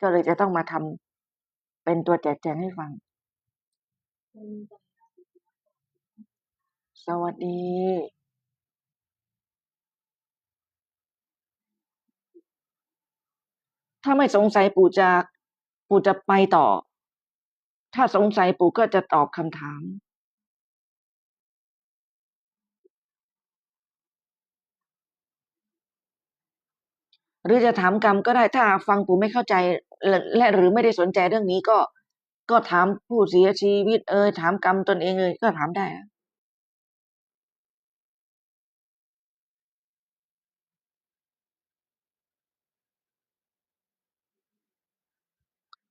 ก็เลยจะต้องมาทำเป็นตัวแจกแจงให้ฟัง สวัสดี ถ้าไม่สงสัยปู่จะปู่จะไปต่อ ถ้าสงสัยปู่ก็จะตอบคำถามหรือจะถามกรรมก็ได้ถ้าฟังปู่ไม่เข้าใจ และและหรือไม่ได้สนใจเรื่องนี้ก็ก็ถามผู้เสียชีวิตเอ่ยถามกรรมตนเองเลยก็ถามได้นะ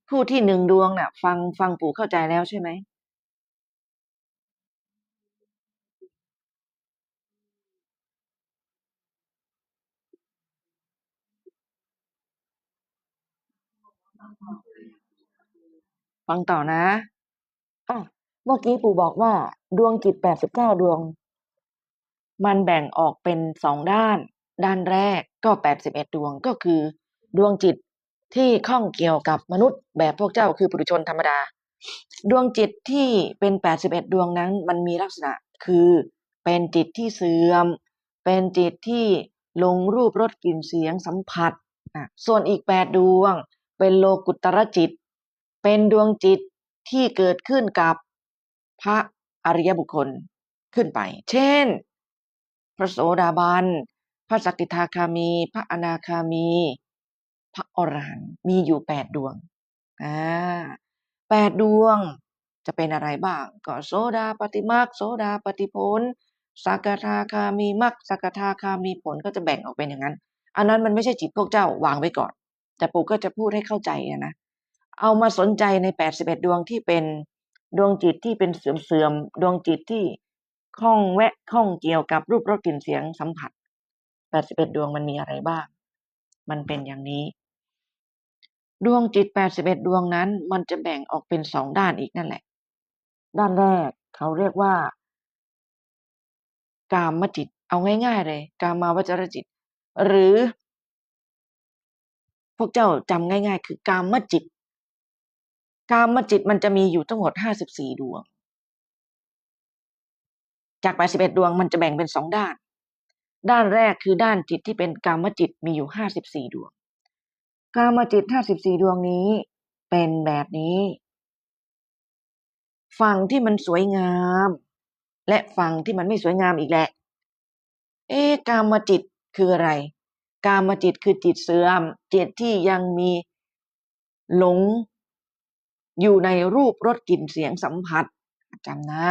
ผู้ที่หนึ่งดวงน่ะ ฟังฟังปู่เข้าใจแล้วใช่ไหม ฟังต่อนะอะเมื่อกี้ปู่บอกว่า ดวงจิตแปดสิบเก้าดวง มันแบ่งออกเป็นสองด้าน ด้านแรกก็แปดสิบเอ็ดดวงก็คือ ดวงจิตที่ข้องเกี่ยวกับมนุษย์ แบบพวกเจ้าคือปุถุชนธรรมดา ดวงจิตที่เป็นแปดสิบเอ็ดดวงนั้น มันมีลักษณะคือเป็นจิตที่เสื่อม เป็นจิตที่ลงรูปรสกลิ่นเสียงสัมผัสอะส่วนอีกแปดดวง เป็นโลกุตตรจิต เป็นดวงจิตที่เกิดขึ้นกับพระอริยบุคคลขึ้นไป เช่น พระโสดาบัน พระสกกิทาคามี พระอนาคามี พระอรหันต์มีอยู่แปดดวงอ่าแปดดวงจะเป็นอะไรบ้าง ก็โสดาปฏิมาคโสดาปฏิผลสกทาคามีมักสกทาคามีผลก็จะแบ่งออกเป็นอย่างนั้น อันนั้นมันไม่ใช่จิตพวกเจ้าวางไว้ก่อน แต่ปู่ก็จะพูดให้เข้าใจอะนะเอามาสนใจในแปดสิบเอ็ดดวงที่เป็นดวงจิตที่เป็นเสื่อมเสื่อมดวงจิตที่ข้องแวะข้องเกี่ยวกับรูปรสกลิ่นเสียงสัมผัสแปดสิบเอ็ดดวงมันมีอะไรบ้าง มันเป็นอย่างนี้ ดวงจิตแปดสิบเอ็ดดวงนั้น มันจะแบ่งออกเป็นสองด้านอีกนั่นแหละ ด้านแรกเขาเรียกว่า กามจิต เอาง่ายๆเลย กามาวจรจิต หรือ พวกเจ้าจำง่าย ๆ คือกามจิต กามจิตมันจะมีอยู่ทั้งหมดห้าสิบสี่ดวง จากแปดสิบเอ็ดดวงมันจะแบ่งเป็นสองด้าน ด้านแรกคือด้านจิตที่เป็นกามจิตมีอยู่ห้าสิบสี่ดวง กามจิตห้าสิบสี่ดวงนี้ เป็นแบบนี้ ฝั่งที่มันสวยงาม และฝั่งที่มันไม่สวยงามอีกแหละ เอ๊กามจิตคืออะไร กามจิตคือจิตเสื่อม จิตที่ยังมีหลงอยู่ในรูปรสกลิ่นเสียงสัมผัสจำนะ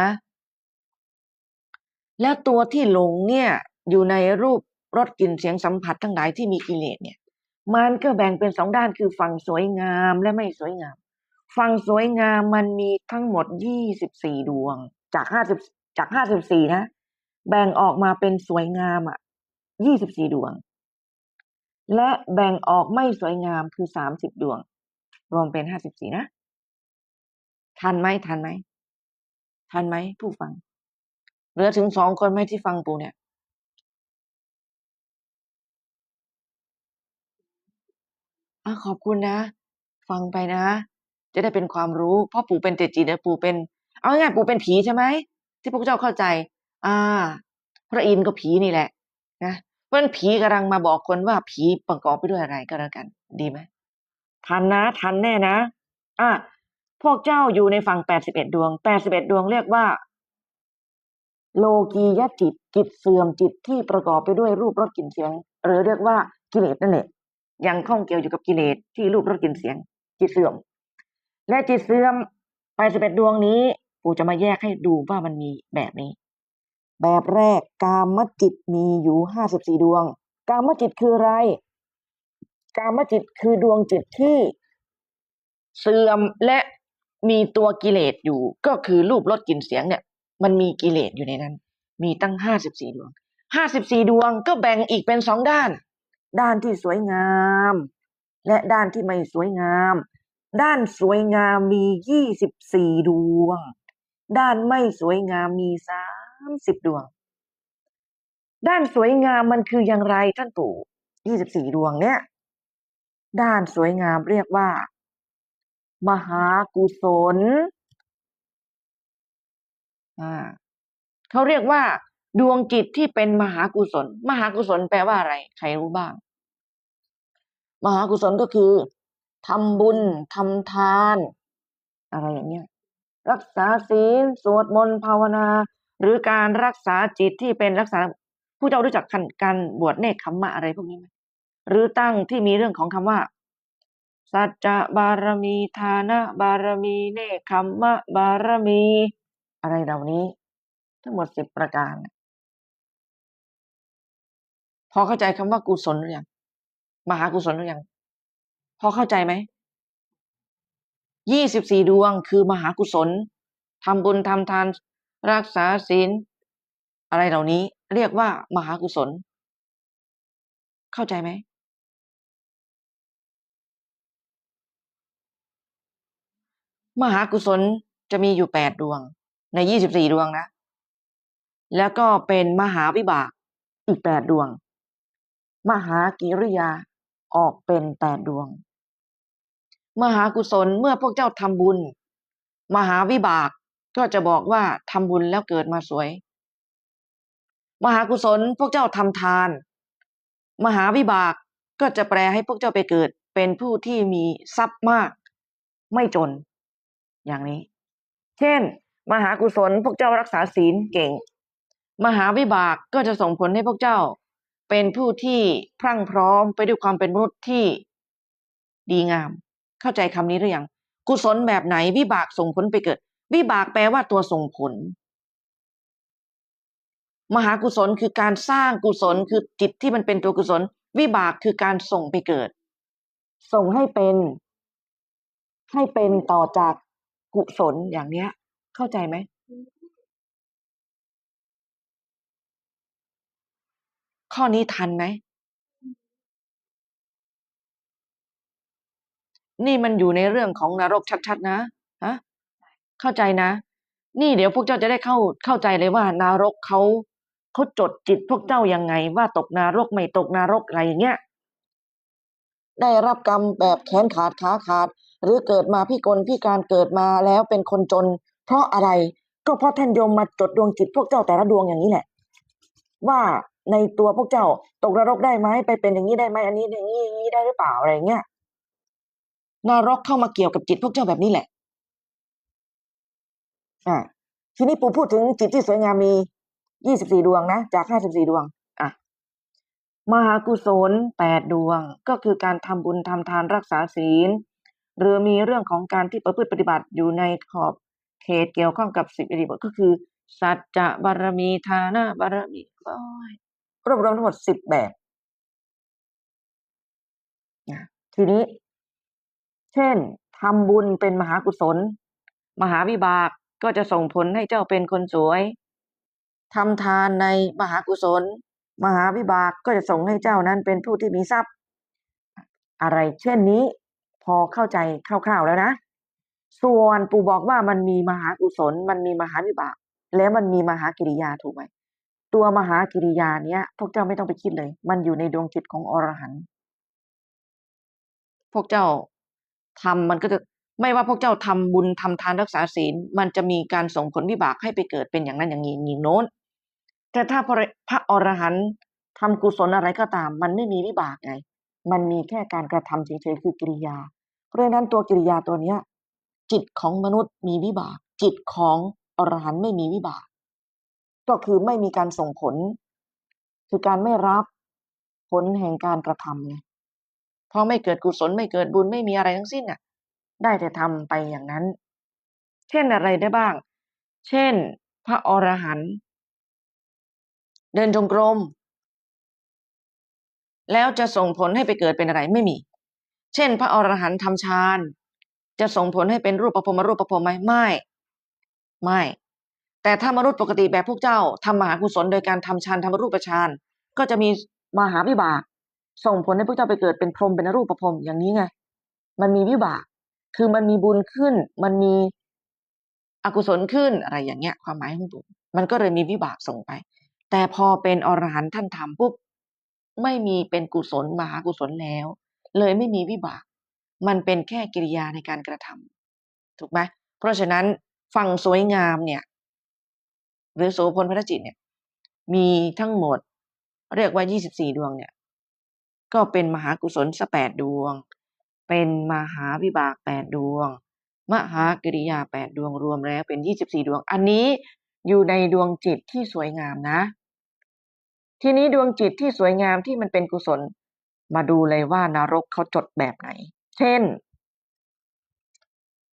แล้วตัวที่หลงเนี่ยอยู่ในรูปรสกลิ่นเสียงสัมผัสทั้งหลายที่มีกิเลสเนี่ย มันก็แบ่งเป็นสองด้านคือฝั่งสวยงามและไม่สวยงาม ฝั่งสวยงามมันมีทั้งหมดยี่สิบสี่ดวง จากห้าสิบจากห้าสิบสี่นะ แบ่งออกมาเป็นสวยงามอะยี่สิบสี่ดวง และแบ่งออกไม่สวยงามคือสามสิบดวง รวมเป็นห้าสิบสี่นะ ทันไหมทันไหมทันไหมผู้ฟัง เหลือถึงสองคนไหมที่ฟังปูเนี่ยอะขอบคุณนะ ฟังไปนะ จะได้เป็นความรู้ เพราะปู่เป็นเจจิตนะปู่เป็น เอาง่ายปู่เป็นผีใช่ไหม ที่พวกเจ้าเข้าใจ อ่า พระอินทร์ก็ผีนี่แหละ นะ เพราะฉะนั้นผีกำลังมาบอกคนว่าผีประกอบไปด้วยอะไรก็แล้วกัน ดีไหมทันนะทันแน่นะ อะพวกเจ้าอยู่ในฝั่งแปดสิบเอ็ดดวงแปดสิบเอ็ดดวงเรียกว่า โลกียจิตจิตเสื่อมจิตที่ประกอบไปด้วยรูปรสกลิ่นเสียง หรือเรียกว่ากิเลสนั่นแหละยังข้องเกี่ยวอยู่กับกิเลสที่รูปรสกลิ่นเสียง จิตเสื่อม และจิตเสื่อมไปสิบเอ็ดดวงนี้ปู่จะมาแยกให้ดูว่ามันมีแบบนี้ แบบแรกกามจิตมีอยู่ห้าสิบสี่ดวง กามจิตคืออะไร กามจิตคือดวงจิตที่เสื่อมและมีตัวกิเลสอยู่ ก็คือรูปรสกลิ่นเสียงเนี่ย มันมีกิเลสอยู่ในนั้น มีตั้งห้าสิบสี่ดวงห้าสิบสี่ดวงก็แบ่งอีกเป็นสองด้าน ด้านที่สวยงาม และด้านที่ไม่สวยงาม ด้านสวยงามมียี่สิบสี่ดวง ด้านไม่สวยงามมีสาม สิบดวง ด้านสวยงามมันคืออย่างไรท่านปู่ยี่สิบสี่ดวงเนี่ย ด้านสวยงามเรียกว่า มหากุศลอ่าเขาเรียกว่า ดวงจิตที่เป็นมหากุศล มหากุศลแปลว่าอะไร ใครรู้บ้าง มหากุศลก็คือทำบุญทำทาน อะไรอย่างเงี้ยรักษาศีลสวดมนต์ภาวนา หรือการรักษาจิตที่เป็นรักษาผู้เจ้ารู้จักคันการบวชเนคขมมะอะไรพวกนี้ไหมหรือตั้งที่มีเรื่องของคำว่า สัจจะบารมีทานะบารมีเนคขมมะบารมี อะไรเหล่านี้ ทั้งหมดสิบประการ พอเข้าใจคำว่ากุศลหรือยังมหากุศลหรือยังพอเข้าใจไหมยี่สิบสี่ดวงคือมหากุศลทำบุญทำทาน รักษาศีลอะไรเหล่านี้ เรียกว่ามหากุศล เข้าใจไหมมหากุศลจะมีอยู่แปดดวง ในยี่สิบสี่ดวงนะ แล้วก็เป็นมหาวิบากอีกแปดดวง มหากิริยาออกเป็นแปดดวง มหากุศลเมื่อพวกเจ้าทำบุญ มหาวิบาก ก็จะบอกว่าทำบุญแล้วเกิดมาสวย มหากุศลพวกเจ้าทำทาน มหาวิบากก็จะแปลให้พวกเจ้าไปเกิด เป็นผู้ที่มีทรัพย์มาก ไม่จน อย่างนี้ เช่น มหากุศลพวกเจ้ารักษาศีลเก่ง มหาวิบากก็จะส่งผลให้พวกเจ้า เป็นผู้ที่พรั่งพร้อมไปด้วยความเป็นมนุษย์ที่ดีงาม เข้าใจคำนี้หรือยังกุศลแบบไหนวิบากส่งผลไปเกิด วิบากแปลว่าตัวส่งผล มหากุศลคือการสร้างกุศลคือจิตที่มันเป็นตัวกุศล วิบากคือการส่งไปเกิด ส่งให้เป็น ให้เป็นต่อจากกุศลอย่างเนี้ย เข้าใจไหมข้อนี้ทันไหม นี่มันอยู่ในเรื่องของนรกชัดๆนะฮะ เข้าใจนะ นี่เดี๋ยวพวกเจ้าจะได้เข้าเข้าใจเลยว่านารกเขาเขาจดจิตพวกเจ้ายังไง ว่าตกนรกไม่ตกนรกอะไรอย่างเงี้ยได้รับกรรมแบบแขนขาดขาขาด หรือเกิดมาพิกลพิการเกิดมาแล้วเป็นคนจน เพราะอะไรก็เพราะท่านยมมาจดดวงจิตพวกเจ้าแต่ละดวงอย่างนี้แหละ ว่าในตัวพวกเจ้าตกนรกได้ไหมไปเป็นอย่างนี้ได้ไหมอันนี้อย่างนี้อย่างนี้ได้หรือเปล่าอะไรเงี้ยนรกเข้ามาเกี่ยวกับจิตพวกเจ้าแบบนี้แหละ อ่าทีนี้ปูพูดถึงจิตที่สวยงามมียี่สิบสี่ดวงนะจากห้าสิบสี่ดวง อะ มหากุศลแปดดวง ก็คือการทำบุญทำทานรักษาศีล หรือมีเรื่องของการที่ประพฤติปฏิบัติอยู่ในขอบเขตเกี่ยวข้องกับสิบอิริบทก็คือ สัจจะบารมีทานะบารมีโอ้ยรวบรวมทั้งหมดสิบแบบทีนี้ เช่นทำบุญเป็นมหากุศล มหาวิบาก ก็จะส่งผลให้เจ้าเป็นคนสวยทำทานในมหากุศล มหาวิบากก็จะส่งให้เจ้านั้นเป็นผู้ที่มีทรัพย์ อะไรเช่นนี้พอเข้าใจคร่าวๆแล้วนะ ส่วนปู่บอกว่ามันมีมหากุศล มันมีมหาวิบาก แล้วมันมีมหากิริยาถูกไหมตัวมหากิริยาเนี้ย พวกเจ้าไม่ต้องไปคิดเลย มันอยู่ในดวงจิตของอรหันต์พวกเจ้าทำมันก็จะ ไม่ว่าพวกเจ้าทำบุญทำทานรักษาศีล มันจะมีการส่งผลวิบากให้ไปเกิดเป็นอย่างนั้นอย่างนี้อย่างโน้น แต่ถ้าพระอรหันต์ทำกุศลอะไรก็ตาม มันไม่มีวิบากไง มันมีแค่การกระทำเฉยๆคือกิริยา เพราะฉะนั้นตัวกิริยาตัวเนี้ยจิตของมนุษย์มีวิบาก จิตของอรหันต์ไม่มีวิบาก ก็คือไม่มีการส่งผล คือการไม่รับผลแห่งการกระทำไงเพราะไม่เกิดกุศลไม่เกิดบุญไม่มีอะไรทั้งสิ้นอะ ได้แต่ทำไปอย่างนั้น เช่นอะไรได้บ้าง เช่น พระอรหันต์เดินจงกรม แล้วจะส่งผลให้ไปเกิดเป็นอะไรไม่มี เช่น พระอรหันต์ทำฌานจะส่งผลให้เป็นรูปประพรมรูปประพรมไหมไม่ ไม่ แต่ถ้ามนุษย์ปกติแบบพวกเจ้าทำมหากุศลโดยการทำฌานทำรูปฌานก็จะมีมหาวิบาก ส่งผลให้พวกเจ้าไปเกิดเป็นพรหมเป็นรูปประพรมอย่างนี้ไง มันมีวิบาก คือมันมีบุญขึ้น มันมีอกุศลขึ้นอะไรอย่างเงี้ย ความหมายของปู่มันก็เลยมีวิบากส่งไป แต่พอเป็นอรหันต์ท่านทำปุ๊บไม่มีเป็นกุศลมหากุศลแล้ว เลยไม่มีวิบาก มันเป็นแค่กิริยาในการกระทำถูกไหมเพราะฉะนั้นฝั่งสวยงามเนี่ย หรือโสพลพระจิตเนี่ย มีทั้งหมด เรียกว่า 24 ดวงเนี่ย ก็เป็นมหากุศลสแปดดวง เป็นมหาวิบากแปดดวง มหากิริยาแปดดวงรวมแล้วเป็นยี่สิบสี่ดวง อันนี้อยู่ในดวงจิตที่สวยงามนะ ทีนี้ดวงจิตที่สวยงามที่มันเป็นกุศล มาดูเลยว่านรกเขาจดแบบไหน เช่น